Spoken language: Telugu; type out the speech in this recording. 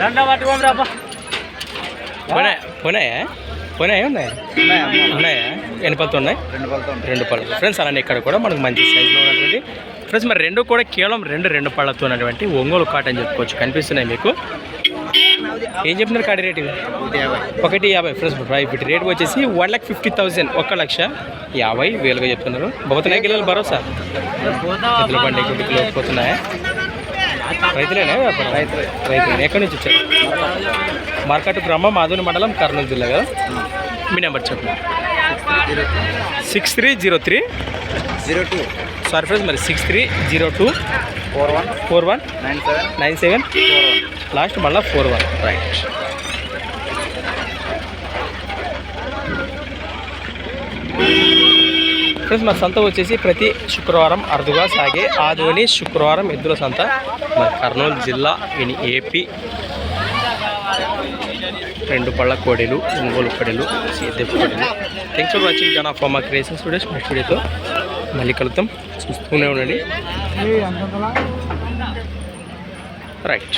దండ పట్టుకోండి రాబా పోయినాయా పోయినాయా పోయినాయా ఉన్నాయా ఉన్నాయా ఎన్ని పళ్ళతో ఉన్నాయి? రెండు పళ్ళతో రెండు పళ్ళు. ఫ్రెండ్స్ అలానే ఇక్కడ కూడా మనకు మంచి సైజులో ఉన్నటువంటి ఫ్రెండ్స్ మరి రెండు కూడా కేవలం రెండు రెండు పళ్ళతో ఉన్నటువంటి ఒంగోలు కాటన్ చెప్పుకోవచ్చు. కనిపిస్తున్నాయి మీకు? ఏం చెప్తున్నారు కాడి రేటు? ఒకటి యాభై. ఫ్రెండ్స్ వీటి రేట్ వచ్చేసి వన్ లాక్ ఫిఫ్టీ థౌసండ్ ఒక లక్ష యాభై వేలుగా చెప్తున్నారు. బహుతున్నాయి కిలోలు? భరోసా? ఎద్దుల బండి గుడికిలో పోతున్నాయా? రైతులేనా? వ్యాపారం? రైతు రైతులే ఎక్కడి నుంచి వచ్చారు? మార్కెట్. గ్రామం మాధుని మండలం కర్నూలు జిల్లా కదా? మీ నెంబర్ చెప్పండి. Six three zero three. Zero two. Sorry friends మరి six three zero two. Four one. Four one nine seven. Nine seven. Last మళ్ళీ ఫోర్ వన్. రైట్ ఫ్రెండ్స్ మన సంత వచ్చేసి ప్రతి శుక్రవారం అరుదుగా సాగే ఆదివని శుక్రవారం ఎద్దుల సంత. మన కర్నూలు జిల్లా ఇన్ ఏపీ. రెండు పళ్ళ కోడీలు ఒంగోలు కోడీలు సీదెప్పు కోడెలు. Thanks for watching Jana pharma creations studios next వీడియోతో మళ్ళీ కలుద్దాం. చూస్తూనే ఉండండి. రైట్